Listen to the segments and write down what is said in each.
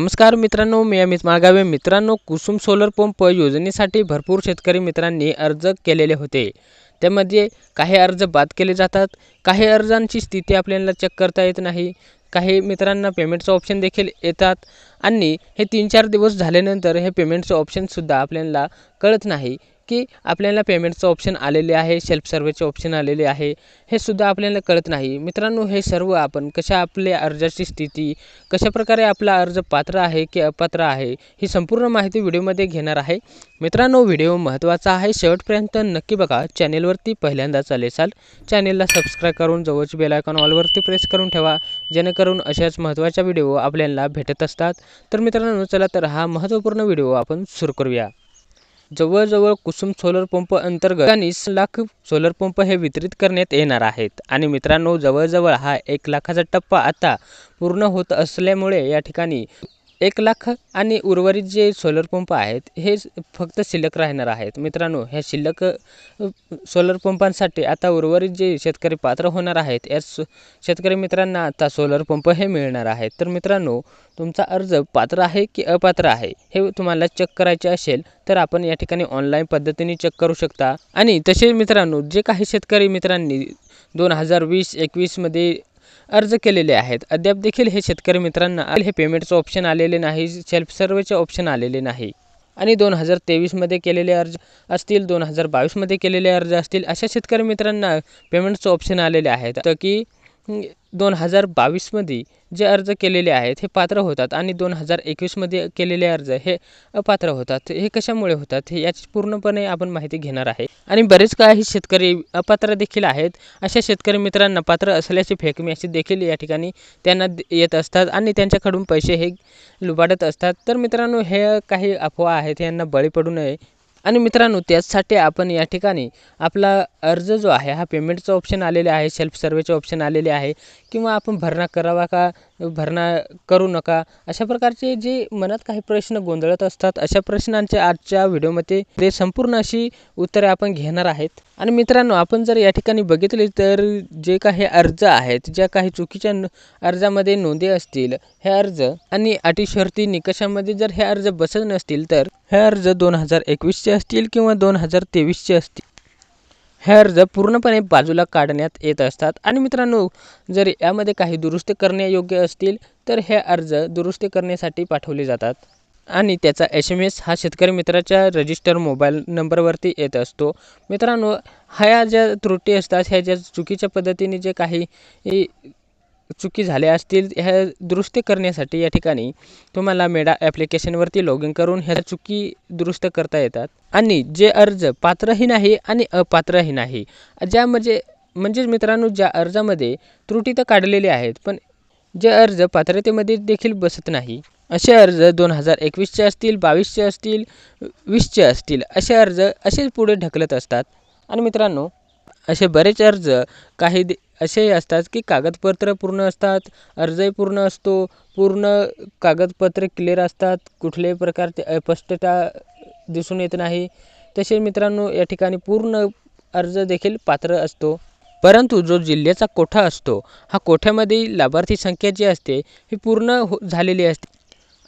नमस्कार मित्रांनो मी अमित माळगावे. मित्रांनो कुसुम सोलर पंप योजनेसाठी भरपूर शेतकरी मित्रांनी अर्ज केलेले होते. त्यामध्ये काही अर्ज बाद केले जातात. काही अर्जांची स्थिती आपल्याला चेक करता येत नाही. काही मित्रांना पेमेंटचं ऑप्शन देखील येतात आणि हे तीन चार दिवस झाल्यानंतर हे पेमेंटचं ऑप्शनसुद्धा आपल्याला कळत नाही. की आपल्याला पेमेंटचं ऑप्शन आलेले आहे सेल्फ सर्वेचे ऑप्शन आलेले आहे हे सुद्धा आपल्याला कळत नाही. मित्रांनो हे सर्व आपण कशा आपल्या अर्जाची स्थिती कशा प्रकारे आपला अर्ज पात्र आहे की अपात्र आहे ही संपूर्ण माहिती व्हिडिओमध्ये घेणार आहे. मित्रांनो व्हिडिओ महत्त्वाचा आहे. शेवटपर्यंत नक्की बघा चॅनेलवरती पहिल्यांदाच आले असाल चॅनेलला सबस्क्राईब करून जवळची बेलायकॉन ऑलवरती प्रेस करून ठेवा जेणेकरून अशाच महत्त्वाच्या व्हिडिओ आपल्याला भेटत असतात. तर मित्रांनो चला तर हा महत्त्वपूर्ण व्हिडिओ आपण सुरू करूया. जवळजवळ कुसुम सोलर पंप अंतर्गत वीस लाख सोलर पंप हे वितरित करण्यात येणार आहेत. आणि मित्रांनो जवळजवळ हा एक लाखाचा टप्पा आता पूर्ण होत असल्यामुळे या ठिकाणी एक लाख आणि उर्वरित जे सोलर पंप आहेत हे फक्त शिल्लक राहणार आहेत. मित्रांनो ह्या शिल्लक सोलर पंपांसाठी आता उर्वरित जे शेतकरी पात्र होणार आहेत या शेतकरी मित्रांना आता सोलर पंप हे मिळणार आहेत. तर मित्रांनो तुमचा अर्ज पात्र आहे की अपात्र आहे हे तुम्हाला चेक करायचे असेल तर आपण या ठिकाणी ऑनलाईन पद्धतीने चेक करू शकता. आणि तसे मित्रांनो जे काही शेतकरी मित्रांनी दोन हजार वीस एकवीसमध्ये अर्ज केलेले आहेत. अद्याप देखील हे शेतकरी मित्रांना हे पेमेंटचं ऑप्शन आलेले नाही सेल्फ सर्वेचे ऑप्शन आलेले नाही. आणि दोन हजार तेवीसमध्ये केलेले अर्ज असतील दोन हजार बावीसमध्ये केलेले अर्ज असतील अशा शेतकरी मित्रांना पेमेंटचं ऑप्शन आलेले आहेत. तर की दोन हजार बावीसमध्ये जे अर्ज केलेले आहेत हे पात्र होतात आणि दोन हजार एकवीसमध्ये केलेले अर्ज हे अपात्र होतात. हे कशामुळे होतात हे याची पूर्णपणे आपण माहिती घेणार आहे. आणि बरेच काही शेतकरी अपात्र देखील आहेत. अशा शेतकरी मित्रांना पात्र असल्याचे फेक मेसेज देखील या ठिकाणी त्यांना येत असतात आणि त्यांच्याकडून पैसे हे लुबाडत असतात. तर मित्रांनो हे काही अफवा आहेत यांना बळी पडू नये. आणि मित्रांनो त्याचसाठी आपण या ठिकाणी आपला अर्ज जो आहे हा पेमेंटचा ऑप्शन आलेले आहे सेल्फ सर्वेचे ऑप्शन आलेले आहे. किंवा आपण भरणा करावा का भरणा करू नका. अशा प्रकारचे जे मनात काही प्रश्न गोंधळत असतात अशा प्रश्नांचे आजच्या व्हिडिओमध्ये ते संपूर्ण अशी उत्तरे आपण घेणार आहेत. आणि मित्रांनो आपण जर या ठिकाणी बघितले तर जे काही अर्ज आहेत ज्या काही चुकीच्या अर्जामध्ये नोंदी असतील हे अर्ज आणि अटी शर्ती निकषामध्ये जर हे अर्ज बसत नसतील तर हे अर्ज दोन हजार एकवीसचे असतील किंवा दोन हजार तेवीसचे असतील. हे अर्ज पूर्णपणे बाजूला काढण्यात येत असतात. आणि मित्रांनो जर यामध्ये काही दुरुस्ती करण्यायोग्य असतील तर हे अर्ज दुरुस्ती करण्यासाठी पाठवले जातात. आणि त्याचा एस एम एस हा शेतकरी मित्राच्या रजिस्टर मोबाईल नंबरवरती येत असतो. मित्रांनो ह्या ज्या त्रुटी असतात ह्या ज्या चुकीच्या पद्धतीने जे काही चुकी झाल्या असतील ह्या दुरुस्ती करण्यासाठी या ठिकाणी तुम्हाला मेडा ॲप्लिकेशनवरती लॉग इन करून ह्या चुकी दुरुस्त करता येतात. आणि जे अर्ज पात्रही नाही आणि अपात्रही नाही ज्या म्हणजे म्हणजेच मित्रांनो ज्या अर्जामध्ये त्रुटी तर काढलेले आहेत पण जे अर्ज पात्रतेमध्ये देखील बसत नाही असे अर्ज दोन हजार एकवीसचे असतील बावीसचे असतील वीसचे असतील असे अर्ज असेच पुढे ढकलत असतात. आणि मित्रांनो असे बरेच अर्ज काही दे असेही असतात की कागदपत्र पूर्ण असतात अर्जही पूर्ण असतो पूर्ण कागदपत्रे क्लिअर असतात कुठल्याही प्रकारचे अस्पष्टता दिसून येत नाही. तसे मित्रांनो या ठिकाणी पूर्ण अर्ज देखील पात्र असतो. परंतु जो जिल्ह्याचा कोठा असतो हा कोठ्यामध्ये लाभार्थी संख्या जी असते ही पूर्ण हो झालेली असते.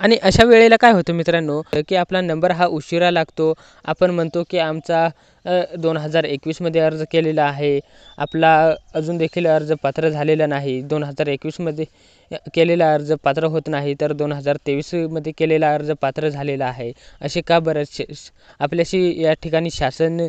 आणि अशा वेळेला काय होतं मित्रांनो की आपला नंबर हा उशिरा लागतो. आपण म्हणतो की आमचा दोन हजार एकवीसमध्ये अर्ज केलेला आहे. आपला अजून देखील अर्ज पात्र झालेला नाही. दोन हजार एकवीसमध्ये केलेला अर्ज पात्र होत नाही तर दोन हजार तेवीसमध्ये केलेला अर्ज पात्र झालेला आहे. असे का बरेचसे आपल्याशी या ठिकाणी शासन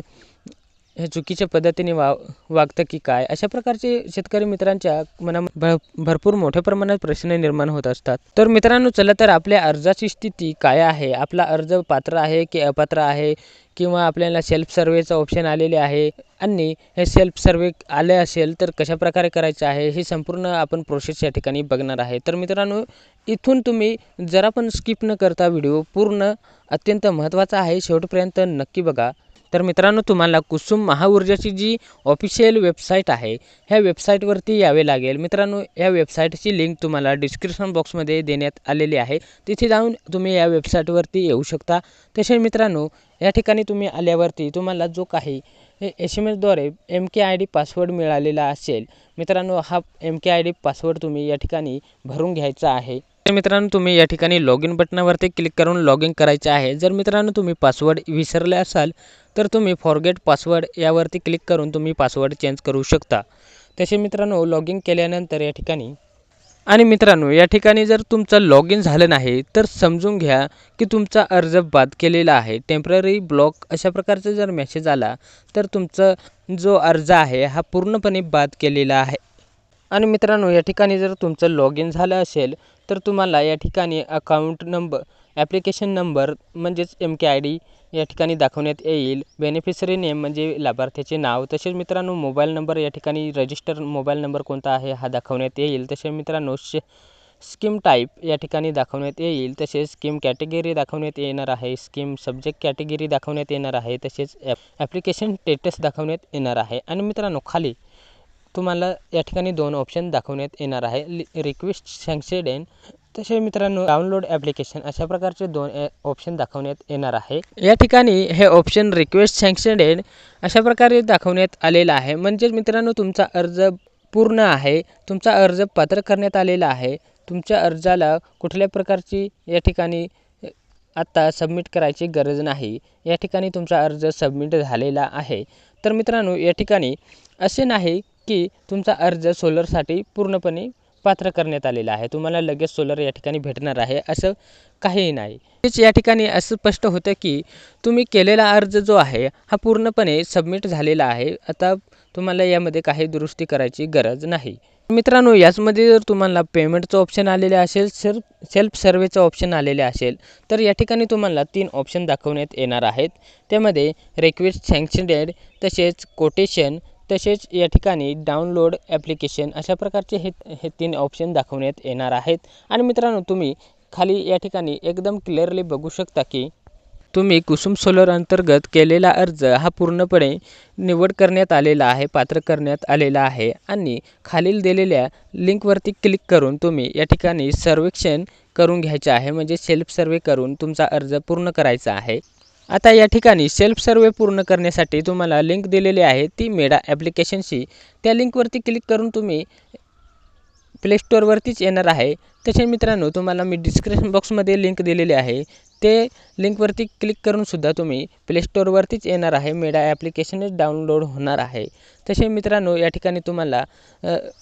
हे चुकीच्या पद्धतीने वा वागतं की काय? अशा प्रकारचे शेतकरी मित्रांच्या मना भ भरपूर मोठ्या प्रमाणात प्रश्न निर्माण होत असतात. तर मित्रांनो चला तर आपल्या अर्जाची स्थिती काय आहे? आपला अर्ज पात्र आहे की अपात्र आहे? किंवा आपल्याला सेल्फ सर्वेचं ऑप्शन आलेले आहे? आणि हे सेल्फ सर्वे आले असेल तर कशा प्रकारे करायचं आहे? हे संपूर्ण आपण प्रोसेस या ठिकाणी बघणार आहे. तर मित्रांनो इथून तुम्ही जरा पण स्किप न करता व्हिडिओ पूर्ण अत्यंत महत्त्वाचा आहे. शेवटपर्यंत नक्की बघा. तर मित्रांनो तुम्हाला कुसुम महाऊर्जाची जी ऑफिशियल वेबसाईट आहे ह्या वेबसाईटवरती यावे लागेल. मित्रांनो या वेबसाईटची लिंक तुम्हाला डिस्क्रिप्शन बॉक्समध्ये देण्यात आलेली आहे. तिथे जाऊन तुम्ही या वेबसाईटवरती येऊ शकता. तसे मित्रांनो या ठिकाणी तुम्ही आल्यावरती तुम्हाला जो काही S M एसद्वारे M K I D password मिळालेला असेल मित्रांनो हा M K I D password तुम्ही या ठिकाणी भरून घ्यायचा आहे. मित्रांनो तुम्ही या ठिकाणी लॉग इन बटनावरती क्लिक करून लॉग इन करायचे आहे. जर मित्रांनो तुम्ही पासवर्ड विसरले असाल तर तुम्ही फॉरगेट पासवर्ड यावरती क्लिक करून तुम्ही पासवर्ड चेंज करू शकता. तसे मित्रांनो लॉग इन केल्यानंतर या ठिकाणी आणि मित्रांनो या ठिकाणी जर तुमचं लॉग इन झालं नाही तर समजून घ्या की तुमचा अर्ज बाद केलेला आहे. टेंपररी ब्लॉक अशा प्रकारचा जर मेसेज आला तर तुमचं जो अर्ज आहे हा पूर्णपणे बाद केलेला आहे. आणि मित्रांनो या ठिकाणी जर तुमचं लॉग इन झालं असेल तर तुम्हाला या ठिकाणी अकाउंट नंबर ॲप्लिकेशन नंबर म्हणजेच एम के आय डी या ठिकाणी दाखवण्यात येईल. बेनिफिशरी नेम म्हणजे लाभार्थ्याचे नाव. तसेच मित्रांनो मोबाईल नंबर या ठिकाणी रजिस्टर मोबाईल नंबर कोणता आहे हा दाखवण्यात येईल. तसेच मित्रांनो श स्कीम टाईप या ठिकाणी दाखवण्यात येईल. तसेच स्कीम कॅटेगरी दाखवण्यात येणार आहे स्कीम सब्जेक्ट कॅटेगरी दाखवण्यात येणार आहे. तसेच ॲप ॲप्लिकेशन स्टेटस दाखवण्यात येणार आहे. आणि मित्रांनो खाली तुम्हाला या ठिकाणी दोन ऑप्शन दाखवण्यात येणार आहे. रिक्वेस्ट सँक्सेडेन तसे मित्रांनो डाउनलोड ॲप्लिकेशन अशा प्रकारचे दोन ऑप्शन दाखवण्यात येणार आहे. या ठिकाणी हे ऑप्शन रिक्वेस्ट सँक्शनेड अशा प्रकारे दाखवण्यात आलेलं आहे. म्हणजेच मित्रांनो तुमचा अर्ज पूर्ण आहे. तुमचा अर्ज पात्र करण्यात आलेला आहे. तुमच्या अर्जाला कुठल्या प्रकारची या ठिकाणी आत्ता सबमिट करायची गरज नाही. या ठिकाणी तुमचा अर्ज सबमिट झालेला आहे. तर मित्रांनो या ठिकाणी असे नाही की तुमचा अर्ज सोलरसाठी पूर्णपणे पात्र करण्यात आलेला आहे. तुम्हाला लगेच सोलर या ठिकाणी भेटणार आहे असं काहीही नाही. तेच या ठिकाणी असं स्पष्ट होतं की तुम्ही केलेला अर्ज जो आहे हा पूर्णपणे सबमिट झालेला आहे. आता तुम्हाला यामध्ये काही दुरुस्ती करायची गरज नाही. मित्रांनो याचमध्ये जर तुम्हाला पेमेंटचं ऑप्शन आलेले असेल सेल्फ सेल्फ सर्वेचं ऑप्शन आलेले असेल तर या ठिकाणी तुम्हाला तीन ऑप्शन दाखवण्यात येणार आहेत. त्यामध्ये रिक्वेस्ट सँक्शनेड तसेच कोटेशन तसेच या ठिकाणी डाउनलोड ॲप्लिकेशन अशा प्रकारचे हे हे तीन ऑप्शन दाखवण्यात येणार आहेत. आणि मित्रांनो तुम्ही खाली या ठिकाणी एकदम क्लिअरली बघू शकता की तुम्ही कुसुम सोलर अंतर्गत केलेला अर्ज हा पूर्णपणे निवड करण्यात आलेला आहे पात्र करण्यात आलेला आहे. आणि खालील दिलेल्या लिंकवरती क्लिक करून तुम्ही या ठिकाणी सर्वेक्षण करून घ्यायचे आहे. म्हणजे सेल्फ सर्वे करून तुमचा अर्ज पूर्ण करायचा आहे. आता या ठिकाणी सेल्फ सर्वे पूर्ण करण्यासाठी तुम्हाला लिंक दिलेली आहे ती मेडा ॲप्लिकेशनशी त्या लिंकवरती क्लिक करून तुम्ही प्ले स्टोअरवरतीच येणार आहे. तसे मित्रांनो तुम्हाला मी डिस्क्रिप्शन बॉक्समध्ये लिंक दिलेली आहे. ते लिंकवरती क्लिक करूनसुद्धा तुम्ही प्ले स्टोअरवरतीच येणार आहे. मेडा ॲप्लिकेशनच डाउनलोड होणार आहे. तसे मित्रांनो या ठिकाणी तुम्हाला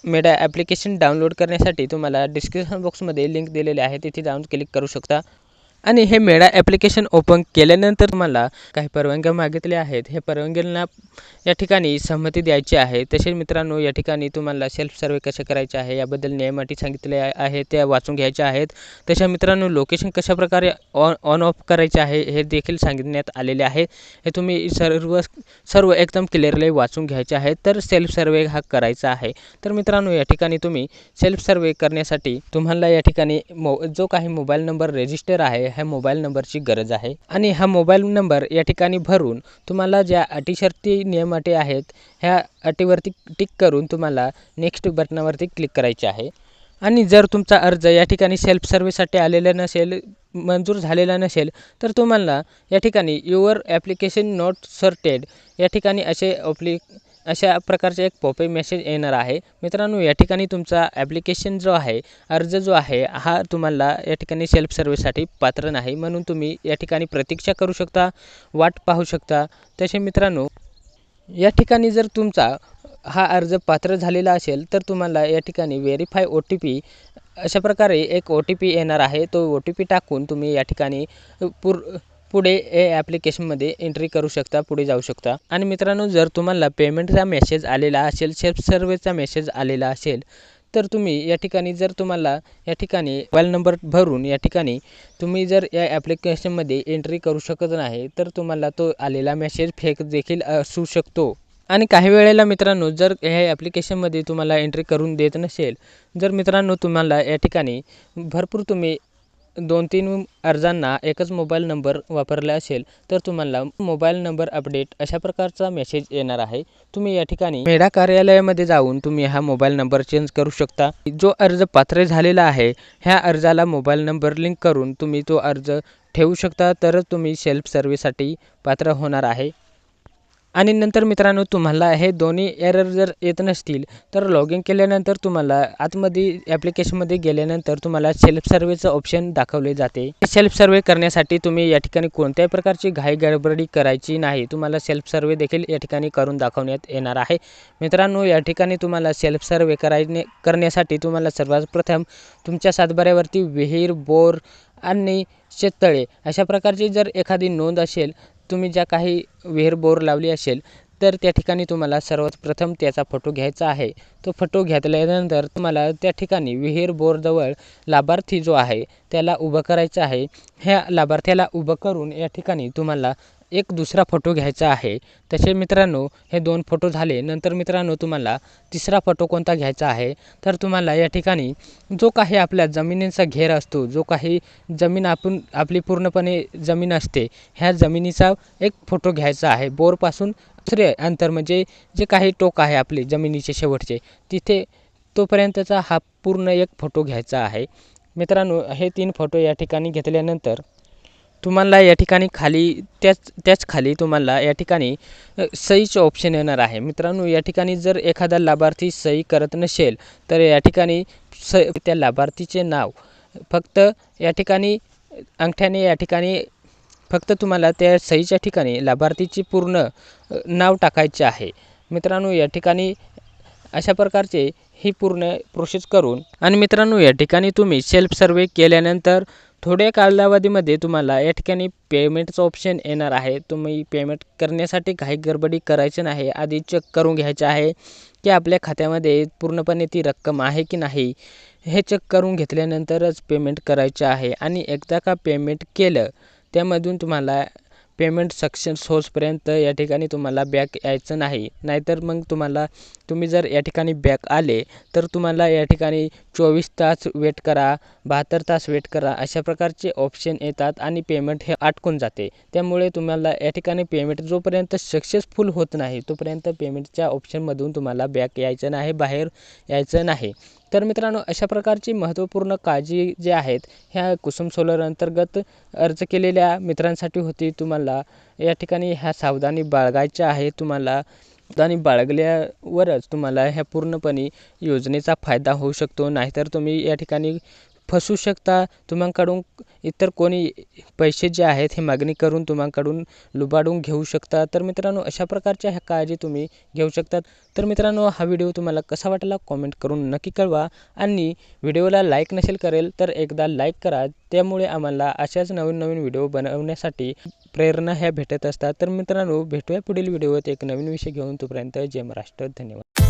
मेडा ॲप्लिकेशन डाउनलोड करण्यासाठी तुम्हाला डिस्क्रिप्शन बॉक्समध्ये लिंक दिलेली आहे. तिथे जाऊन क्लिक करू शकता. आणि हे मेळा ॲप्लिकेशन ओपन केल्यानंतर मला काही परवानग्या मागितल्या आहेत. हे परवानग्यांना या ठिकाणी संमती द्यायची आहे. तसेच मित्रांनो या ठिकाणी तुम्हाला सेल्फ सर्वे कसे करायचे आहे याबद्दल नियमाटी सांगितले आहे त्या वाचून घ्यायच्या आहेत. तशा मित्रांनो लोकेशन कशाप्रकारे ऑन ऑन ऑफ करायचे आहे हे देखील सांगण्यात आलेले आहे. हे तुम्ही सर्व सर्व एकदम क्लिअरली वाचून घ्यायचे आहे. तर सेल्फ सर्वे हा करायचा आहे. तर मित्रांनो या ठिकाणी तुम्ही सेल्फ सर्वे करण्यासाठी तुम्हाला या ठिकाणी मो जो काही मोबाईल नंबर रजिस्टर आहे ह्या मोबाईल नंबरची गरज आहे. आणि हा मोबाईल नंबर या ठिकाणी भरून तुम्हाला ज्या अटी शर्ती नियम अटी आहेत ह्या अटीवरती टिक करून तुम्हाला नेक्स्ट बटनावरती क्लिक करायचे आहे. आणि जर तुमचा अर्ज या ठिकाणी सेल्फ सर्व्हिससाठी आलेला नसेल मंजूर झालेला नसेल तर तुम्हाला या ठिकाणी युअर ॲप्लिकेशन नॉट सर्टेड या ठिकाणी असे ऑप्लिक अशा प्रकारचे एक पॉपे मेसेज येणार आहे. मित्रांनो या ठिकाणी तुमचा ॲप्लिकेशन जो आहे अर्ज जो आहे हा तुम्हाला या ठिकाणी सेल्फ सर्व्हिससाठी पात्र नाही. म्हणून तुम्ही या ठिकाणी प्रतीक्षा करू शकता वाट पाहू शकता. तसे मित्रांनो या ठिकाणी जर तुमचा हा अर्ज पात्र झालेला असेल तर तुम्हाला या ठिकाणी व्हेरीफाय ओ टी पी अशा प्रकारे एक ओ टी पी येणार आहे. तो ओ टी पी टाकून तुम्ही या ठिकाणी पूर पुढे ए ॲप्लिकेशनमध्ये एंट्री करू शकता पुढे जाऊ शकता. आणि मित्रांनो जर तुम्हाला पेमेंटचा मेसेज आलेला असेल सेल्फ सर्व्हिसचा मेसेज आलेला असेल तर तुम्ही या ठिकाणी जर तुम्हाला या ठिकाणी मोबाईल नंबर भरून या ठिकाणी तुम्ही जर या ॲप्लिकेशनमध्ये एंट्री करू शकत नाही तर तुम्हाला तो आलेला मेसेज फेक देखील असू शकतो. आणि काही वेळेला मित्रांनो जर ह्या ॲप्लिकेशनमध्ये तुम्हाला एंट्री करून देत नसेल जर मित्रांनो तुम्हाला या ठिकाणी भरपूर तुम्ही दोन तीन अर्जांना एकच मोबाईल नंबर वापरला असेल तर तुम्हाला मोबाईल नंबर अपडेट अशा प्रकारचा मेसेज येणार आहे. तुम्ही या ठिकाणी मेढा कार्यालयामध्ये जाऊन तुम्ही हा मोबाईल नंबर चेंज करू शकता. जो अर्ज पात्र झालेला आहे ह्या अर्जाला मोबाईल नंबर लिंक करून तुम्ही तो अर्ज ठेवू शकता तरच तुम्ही सेल्फ सर्व्हिससाठी पात्र होणार आहे. आणि नंतर मित्रांनो तुम्हाला हे दोन्ही एरर जर येत नसतील तर लॉग इन केल्यानंतर तुम्हाला आतमध्ये ॲप्लिकेशनमध्ये गेल्यानंतर तुम्हाला सेल्फ सर्वेचं ऑप्शन दाखवले जाते. सेल्फ सर्वे करण्यासाठी तुम्ही या ठिकाणी कोणत्याही प्रकारची घाई गडबडी करायची नाही. तुम्हाला सेल्फ सर्वे देखील या ठिकाणी करून दाखवण्यात येणार आहे. मित्रांनो या ठिकाणी तुम्हाला सेल्फ सर्वे करायने करण्यासाठी तुम्हाला सर्वात प्रथम तुमच्या सातबाऱ्यावरती विहीर बोर आणि शेततळे अशा प्रकारची जर एखादी नोंद असेल तुम्ही ज्या काही विहीर बोर लावली असेल तर त्या ठिकाणी तुम्हाला सर्वात प्रथम त्याचा फोटो घ्यायचा आहे. तो फोटो घेतल्यानंतर तुम्हाला त्या ठिकाणी विहीर बोरजवळ लाभार्थी जो आहे त्याला उभं करायचं आहे. ह्या लाभार्थ्याला उभं करून या ठिकाणी तुम्हाला एक दुसरा फोटो घ्यायचा आहे. तसे मित्रांनो हे दोन फोटो झाले. नंतर मित्रांनो तुम्हाला तिसरा फोटो कोणता घ्यायचा आहे? तर तुम्हाला या ठिकाणी जो काही आपल्या जमिनीचा घेर असतो जो काही जमीन आपण आपली पूर्णपणे जमीन असते ह्या जमिनीचा एक फोटो घ्यायचा आहे. बोरपासून दुसरे अंतर म्हणजे जे काही टोक आहे आपले जमिनीचे शेवटचे तिथे तोपर्यंतचा हा पूर्ण एक फोटो घ्यायचा आहे. मित्रांनो हे तीन फोटो या ठिकाणी घेतल्यानंतर तुम्हाला या ठिकाणी खाली त्याच त्याच खाली तुम्हाला या ठिकाणी सहीचं ऑप्शन येणार आहे. मित्रांनो या ठिकाणी जर एखादा लाभार्थी सही करत नसेल तर या ठिकाणी स त्या लाभार्थीचे नाव फक्त या ठिकाणी अंगठ्याने या ठिकाणी फक्त तुम्हाला त्या सहीच्या ठिकाणी लाभार्थीची पूर्ण नाव टाकायचे आहे. मित्रांनो या ठिकाणी अशा प्रकारचे ही पूर्ण प्रोसेस करून आणि मित्रांनो या ठिकाणी तुम्ही सेल्फ सर्वे केल्यानंतर थोड्या कालावधीमध्ये तुम्हाला या ठिकाणी पेमेंटचं ऑप्शन येणार आहे. तुम्ही पेमेंट करण्यासाठी काही गडबडी करायची नाही. आधी चेक करून घ्यायचं आहे की आपल्या खात्यामध्ये पूर्णपणे ती रक्कम आहे की नाही. हे चेक करून घेतल्यानंतरच पेमेंट करायचं आहे. आणि एकदा का पेमेंट केलं त्यामधून तुम्हाला पेमेंट सक्सेस होसपर्यंत या ठिकाणी तुम्हाला बॅक यायचं नाही. नाहीतर मग तुम्हाला तुम्ही जर या ठिकाणी बॅक आले तर तुम्हाला या ठिकाणी चोवीस तास वेट करा बहात्तर तास वेट करा अशा प्रकारचे ऑप्शन येतात आणि पेमेंट हे अटकून जाते. त्यामुळे तुम्हाला या ठिकाणी पेमेंट जोपर्यंत सक्सेसफुल होत नाही तोपर्यंत पेमेंटच्या ऑप्शनमधून तुम्हाला बॅक यायचं नाही बाहेर यायचं नाही. तर मित्रांनो अशा प्रकारची महत्त्वपूर्ण काळजी जे आहेत ह्या कुसुम सोलर अंतर्गत अर्ज केलेल्या मित्रांसाठी होती. तुम्हाला या ठिकाणी ह्या सावधानी बाळगायच्या आहे. तुम्हाला आणि बाळगल्यावरच तुम्हाला ह्या पूर्णपणे योजनेचा फायदा होऊ शकतो. नाहीतर तुम्ही या ठिकाणी फसू शकता. तुम्हाकडून इतर कोणी पैसे जे आहेत हे मागणी करून तुम्हाकडून लुबाडून घेऊ शकता. तर मित्रांनो अशा प्रकारच्या ह्या काळजी तुम्ही घेऊ शकतात. तर मित्रांनो हा व्हिडिओ तुम्हाला कसा वाटला कॉमेंट करून नक्की कळवा. आणि व्हिडिओला लाईक नसेल करेल तर एकदा लाईक करा. त्यामुळे आम्हाला अशाच नवीन नवीन व्हिडिओ बनवण्यासाठी प्रेरणा ह्या भेटत असतात. तर मित्रांनो भेटूया पुढील व्हिडिओत एक नवीन विषय घेऊन. तोपर्यंत जय महाराष्ट्र. धन्यवाद.